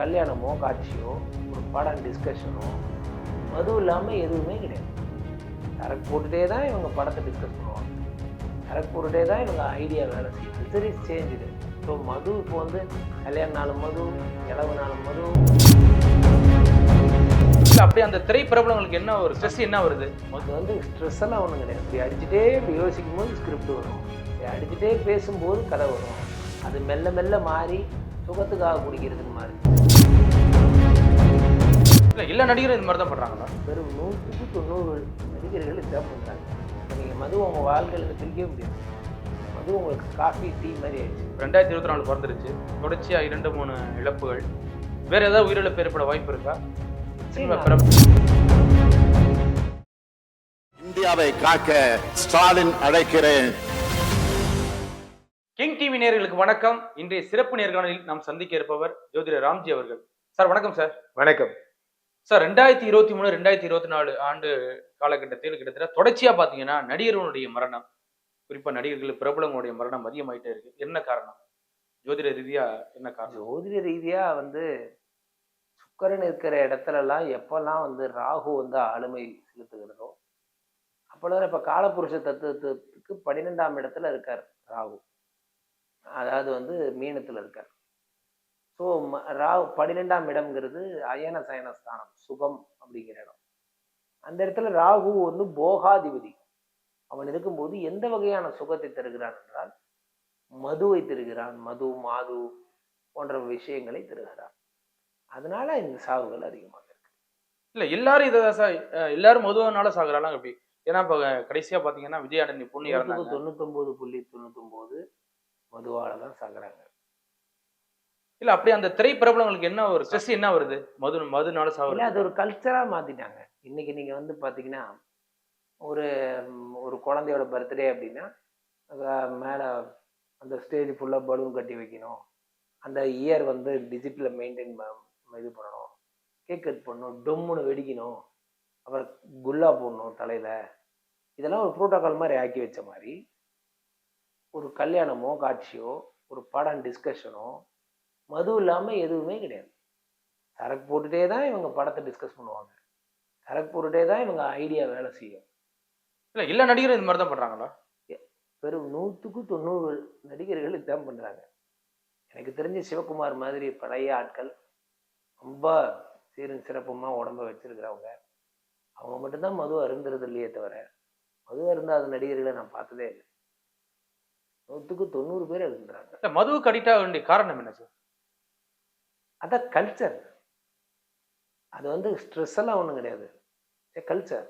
கல்யாணமோ காட்சியோ ஒரு படம் டிஸ்கஷனோ மது இல்லாமல் எதுவுமே கிடையாது. சரக்கு போட்டுட்டே தான் இவங்க படத்தை டிஸ்கஸ் பண்ணுவாங்க. சரக்கு போட்டுட்டே தான் இவங்க ஐடியா வேலை செய்யுது. சரி சேஞ்சுது ஸோ மது இப்போ வந்து கல்யாண நாள் மது இளவு மது. இல்ல அப்படியே அந்த திரை பிரபலங்களுக்கு என்ன ஒரு ஸ்ட்ரெஸ் என்ன வருது? அது வந்து ஸ்ட்ரெஸ் எல்லாம் ஒன்றும் கிடையாது. இப்படி அடிச்சுட்டே இப்படி யோசிக்கும் போது ஸ்கிரிப்ட் வரும். இப்படி அடிச்சுட்டே பேசும்போது கதை வரும். அது மெல்ல மெல்ல மாறி சுகத்துக்காக குடிக்கிறதுக்கு மாறி இல்ல எல்லா நடிகரும் இந்த மாதிரி தான் பண்றாங்களா? வெறும் நூற்றுக்கு தொண்ணூறு நடிகர்கள் இதான் பண்ணுறாங்க நீங்கள் மது உங்கள் வாழ்க்கையில் பிரிக்கவே முடியாது. மது உங்களுக்கு காஃபி டீ மாதிரி ஆயிடுச்சு. ரெண்டாயிரத்தி இருபத்தி நாலு பிறந்துருச்சு. தொடர்ச்சியா இரண்டு மூணு இழப்புகள். வேற ஏதாவது உயிரிழப்பு ஏற்பட வாய்ப்பு இருக்கா? சினிமா இந்தியாவை காக்க ஸ்டாலின் அழைக்கிறேன். கிங் டிவி நேயர்களுக்கு வணக்கம். இன்றைய சிறப்பு நேர்காணலில் நாம் சந்திக்க இருப்பவர் ஜோதிடர் ராம்ஜி அவர்கள். சார் வணக்கம் சார். வணக்கம். சார் ரெண்டாயிரத்தி இருபத்தி மூணு ரெண்டாயிரத்தி இருபத்தி நாலு ஆண்டு காலகட்டத்தில் கிட்டத்தட்ட தொடர்ச்சியா பாத்தீங்கன்னா நடிகர்களுடைய மரணம் குறிப்பா நடிகர்கள் பிரபலங்களுடைய மரணம் அதிகமாயிட்டே இருக்கு. என்ன காரணம்? ஜோதிட ரீதியா என்ன காரணம்? ஜோதிட ரீதியாக வந்து சுக்கரன் இருக்கிற இடத்துலலாம் எப்போல்லாம் வந்து ராகு வந்து ஆளுமை செலுத்துகிறதோ அப்போல்லாம் இப்போ காலபுருஷ தத்துவத்துக்கு பன்னிரெண்டாம் இடத்துல இருக்கார் ராகு. அதாவது வந்து மீனத்தில் இருக்கார். ஸோ ராகு பன்னிரெண்டாம் இடம்ங்கிறது அயன சயன ஸ்தானம் சுகம் அப்படிங்கிற இடம். அந்த இடத்துல ராகு வந்து போகாதிபதி. அவன் இருக்கும்போது எந்த வகையான சுகத்தை தருகிறான் என்றால் மதுவை தருகிறான். மது மாது போன்ற விஷயங்களை தருகிறான். அதனால இந்த சாவுகள் அதிகமாக இருக்கு. இல்ல எல்லாரும் இதை சார் எல்லாரும் மதுவனால சாகுறாங்க அப்படி. ஏன்னா இப்ப கடைசியா பாத்தீங்கன்னா விஜயானந்தி பொண்ணு இறந்தாங்க. தொண்ணூத்தொன்பது புள்ளி தொண்ணூத்தொன்பது மதுவால தான் சாகுறாங்க இல்ல அப்படி அந்த திரை பிரபலங்களுக்கு என்ன ஒரு ஸ்ட்ரெஸ் என்ன வருது? மது மதுனால சாகுறது அது ஒரு கல்ச்சரா மாத்திட்டாங்க. இன்னைக்கு நீங்க வந்து பாத்தீங்கன்னா ஒரு ஒரு குழந்தையோட பர்த்டே அப்படின்னா மேல அந்த ஸ்டேஜ் ஃபுல்லா பலூன் கட்டி வைக்கணும். அந்த இயர் வந்து டிஜிட்டல மெயின்டைன் இது பண்ணணும். கேக் கட் பண்ணணும் டொம்முன்னு வெடிக்கணும். அப்புறம் குல்லா போடணும் தலையில. இதெல்லாம் ஒரு ப்ரோட்டோகால் மாதிரி ஆக்கி வச்ச மாதிரி ஒரு கல்யாணமோ காட்சியோ ஒரு படம் டிஸ்கஷனோ மது இல்லாம எதுவுமே கிடையாது. சரக்கு போட்டுட்டே தான் இவங்க படத்தை டிஸ்கஸ் பண்ணுவாங்க. சரக்கு போட்டுட்டே தான் இவங்க ஐடியா வேலை செய்யும். இல்ல எல்லா நடிகரும் இந்த மாதிரி தான் பண்றாங்களா வெறும் நூற்றுக்கு தொண்ணூறு நடிகர்கள் இதான் பண்ணுறாங்க எனக்கு தெரிஞ்ச சிவகுமார் மாதிரி பழைய ஆட்கள் ரொம்ப சீரும் சிறப்புமாக உடம்ப வச்சிருக்கிறவங்க. அவங்க மட்டும்தான் மது அருந்துறது இல்லையே தவிர மது அருந்தாத நடிகர்களை நான் பார்த்ததே இல்லை. நூற்றுக்கு தொண்ணூறு பேர் அருந்துறாங்க இல்ல மதுவுக்கு அடிக்ட் ஆக வேண்டிய காரணம் என்ன சார் அதான் கல்ச்சர் அது வந்து ஸ்ட்ரெஸ் எல்லாம் ஒன்றும் கிடையாது. கல்ச்சர்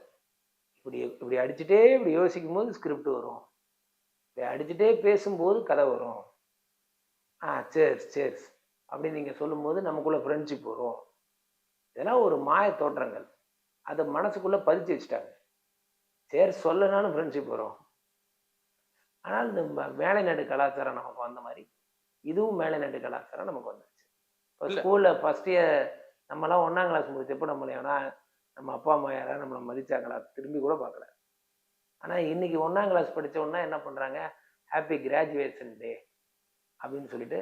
இப்படி இப்படி அடிச்சுட்டே இப்படி யோசிக்கும் போது ஸ்கிரிப்ட் வரும். இப்படி அடிச்சுட்டே பேசும்போது கதை வரும். ஆ சரி சரி. அப்படின்னு நீங்கள் சொல்லும்போது நமக்குள்ள ஃப்ரெண்ட்ஷிப் வரும். இதெல்லாம் ஒரு மாய தோற்றங்கள். அதை மனசுக்குள்ளே பதிச்சு வச்சுட்டாங்க. சரி சொல்லனாலும் ஃப்ரெண்ட்ஷிப் வரும். ஆனால் இந்த மேலை நாட்டு கலாச்சாரம் நமக்கு வந்த மாதிரி இதுவும் மேலை நாட்டு கலாச்சாரம் நமக்கு வந்துருச்சு இப்போ. ஸ்கூலில் ஃபஸ்ட் இயர் நம்மலாம் ஒன்றாம் கிளாஸ் முடிச்சப்போ நம்மளை எவனா நம்ம அப்பா அம்மா யாராவது நம்மளை மதிச்சாங்களா? திரும்பி கூட பார்க்கல. ஆனால் இன்னைக்கு ஒன்றாம் கிளாஸ் உடனே என்ன பண்ணுறாங்க ஹாப்பி கிராஜுவேஷன் டே அப்படின்னு சொல்லிட்டு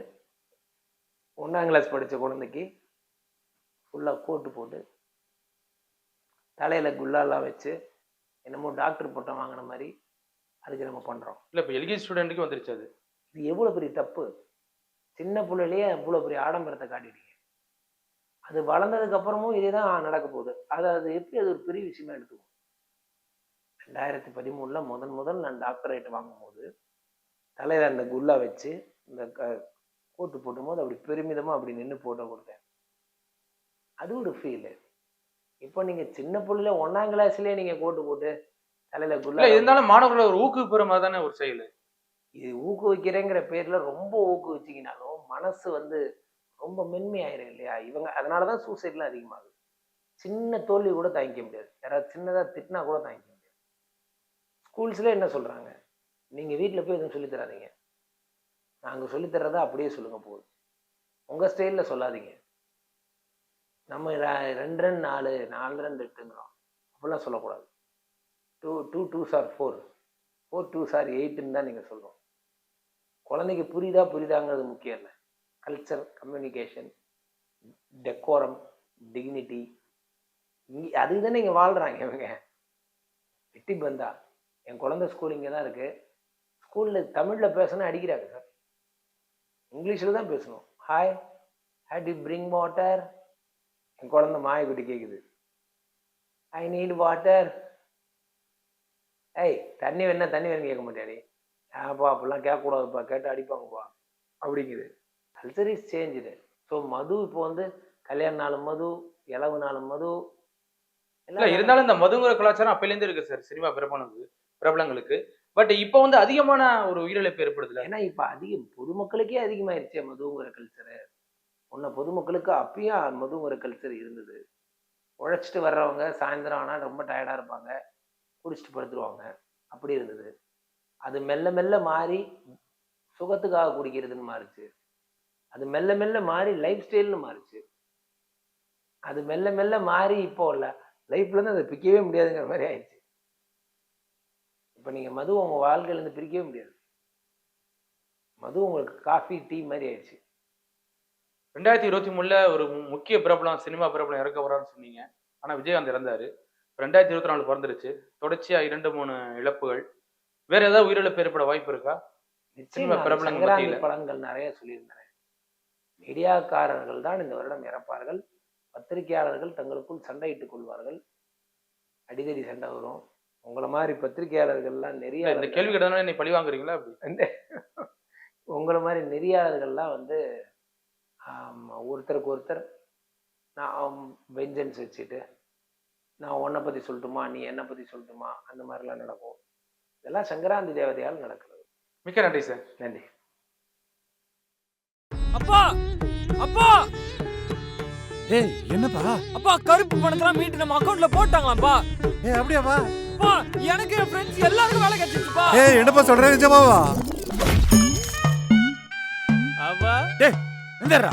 ஒன்றாம் கிளாஸ் படித்த குழந்தைக்கு ஃபுல்லாக கோட்டு போட்டு தலையில் குல்லாலாம் வச்சு என்னமோ டாக்டர் பட்டம் வாங்கின மாதிரி அதுக்கு நம்ம பண்ணுறோம் இல்ல இப்ப எல்கேஜி ஸ்டூடெண்ட்டுக்கு வந்துருச்சு அது. இது எவ்வளோ பெரிய தப்பு? சின்ன பிள்ளையிலேயே அவ்வளோ பெரிய ஆடம்பரத்தை காட்டிட்டீங்க. அது வளர்ந்ததுக்கு அப்புறமும் இதே தான் நடக்க போகுது. அது அது எப்படி அது ஒரு பெரிய விஷயமா எடுத்துக்கும்? ரெண்டாயிரத்தி பதிமூணுல முதன் முதல் நான் டாக்டரேட் வாங்கும்போது தலையில் அந்த குல்லா வச்சு இந்த கோட்டு போட்டும்போது அப்படி பெருமிதமாக அப்படி நின்று போட்டோ கொடுத்தேன். அது ஒரு ஃபீலு இப்போ நீங்கள் சின்ன பிள்ளைல ஒன்றாம் கிளாஸ்லேயே நீங்கள் கோட்டு போட்டு தலையில் இல்ல இருந்தாலும் மாணவர்களை ஒரு ஊக்குவிப்புற மாதிரி தானே ஒரு செயல்? இது ஊக்குவிக்கிறேங்கிற பேர்ல ரொம்ப ஊக்குவிச்சிங்கனாலும் மனசு வந்து ரொம்ப மென்மையாயிரும் இல்லையா? இவங்க அதனால தான் சூசைட்லாம் அதிகமாகுது. சின்ன தோல்வி கூட தாங்கிக்க முடியாது. யாராவது சின்னதாக திட்டினா கூட தாங்கிக்க முடியாது. ஸ்கூல்ஸ்ல என்ன சொல்றாங்க? நீங்க வீட்டில் போய் எதுவும் சொல்லித் தராதீங்க. நாங்கள் சொல்லித்தரதை அப்படியே சொல்லுங்க போதும். உங்க ஸ்டைல்ல சொல்லாதீங்க. நம்ம ரெண்டு ரெண்டு நாலு நாலு ரெண்டு எட்டுங்கிறோம். அப்படிலாம் சொல்லக்கூடாது. Two two two sir four four two sir எயிட்டுன்னு தான் நீங்கள் சொல்லணும் குழந்தைக்கு புரியுதா புரியுதாங்கிறது முக்கியம் இல்லை. கல்ச்சர் கம்யூனிகேஷன் டெக்கோரம் டிக்னிட்டி இங்கே அதுக்கு தானே இங்கே வாழ்கிறாங்க இவங்க. வெட்டி பந்தா என் குழந்தை ஸ்கூல் இங்கே தான் இருக்குது ஸ்கூலில் தமிழில் பேசணும் அடிக்கிறாங்க சார் இங்கிலீஷில் தான் பேசணும். Hi hate you bring water என் குழந்தை மாயக்கிட்ட கேட்குது ஐ நீட் வாட்டர் ஏய் தண்ணி வேணா தண்ணி வேணும் கேட்க மாட்டியாடி. ஏன்ப்பா அப்படிலாம் கேட்கக்கூடாதுப்பா கேட்டு அடிப்பாங்கப்பா அப்படிங்குது. கல்ச்சர் இஸ் சேஞ்சுடு ஸோ மது இப்போ வந்து கல்யாண நாளும் மது இளவு நாளும் மது இல்ல இருந்தாலும் இந்த மதுங்கிற கலாச்சாரம் அப்பையிலேருந்து இருக்கு சார். சினிமா பிரபலங்களுக்கு பிரபலங்களுக்கு. பட் இப்போ வந்து அதிகமான ஒரு உயிரிழப்பு ஏற்படுதுல ஏன்னா இப்போ அதிகம் பொதுமக்களுக்கே அதிகமாயிருச்சே மதுங்கிற கல்ச்சரு. முன்ன பொதுமக்களுக்கு அப்பயும் மதுங்கிற கல்ச்சர் இருந்தது. உழைச்சிட்டு வர்றவங்க சாயந்தரம் ஆனால் ரொம்ப டயர்டாக இருப்பாங்க. குடிச்சிட்டு படுத்துருவாங்க. அப்படி இருந்தது. அது மெல்ல மெல்ல மாறி சுகத்துக்காக குடிக்கிறதுன்னு மாறுச்சு. அது மெல்ல மெல்ல மாறி லைஃப் ஸ்டைல்னு மாறுச்சு. அது மெல்ல மெல்ல மாறி இப்போ இல்லை. லைஃப்லேருந்து அதை பிரிக்கவே முடியாதுங்கிற மாதிரி ஆயிடுச்சு. இப்போ நீங்கள் மது உங்கள் வாழ்க்கையிலேருந்து பிரிக்கவே முடியாது. மது உங்களுக்கு காஃபி டீ மாதிரி ஆயிடுச்சு. ரெண்டாயிரத்தி இருபத்தி மூணுல ஒரு முக்கிய பிரபலம் சினிமா பிரபலம் இறக்க போறான்னு சொன்னீங்க. ஆனால் விஜயகாந்த் இறந்தாரு. ரெண்டாயிரத்தி இருபத்தி நாலு பிறந்துருச்சு. தொடர்ச்சியா இரண்டு மூணு இழப்புகள். வேற ஏதாவது உயிரிழப்பு ஏற்பட வாய்ப்பு இருக்கா? அந்த பிரபலங்கள். படங்கள் நிறைய சொல்லியிருந்தேன் மீடியாக்காரர்கள் தான் இந்த வருடம் இறப்பார்கள். பத்திரிகையாளர்கள் தங்களுக்குள் சண்டையிட்டுக் கொள்வார்கள். அடிதடி சண்டை வரும். உங்களை மாதிரி பத்திரிகையாளர்கள்லாம் நிறைய இந்த கேள்வி கேட்டதானே நீ பழி வாங்குறீங்களா அப்படி? உங்களை மாதிரி நெறியாளர்கள்லாம் வந்து ஒருத்தருக்கு ஒருத்தர் நான் வெஞ்சன்ஸ் வச்சுட்டு நான் உன்னை பற்றி சொல்லட்டுமா நீ என்னை பற்றி சொல்லட்டுமா அந்த மாதிரிலாம் நடக்கும். இதெல்லாம் சங்கராந்தி தேவதையால் நடக்கிறது. மிக்க நன்றி சார். நன்றி. அப்பா! அப்பா! ஏய் என்னப்பா? அப்பா கருப்பு பணத்தெல்லாம் மீட்டு நம்ம அக்கவுண்ட்ல போட்டாங்களாப்பா ஏய் அப்படியாப்பா அப்பா எனக்கு என் ஃப்ரெண்ட்ஸ் எல்லாருக்கும் வேலை கிடைச்சிருச்சுப்பா. ஏய் என்னப்பா சொல்ற நிஜமாவா? அப்பா இந்தடா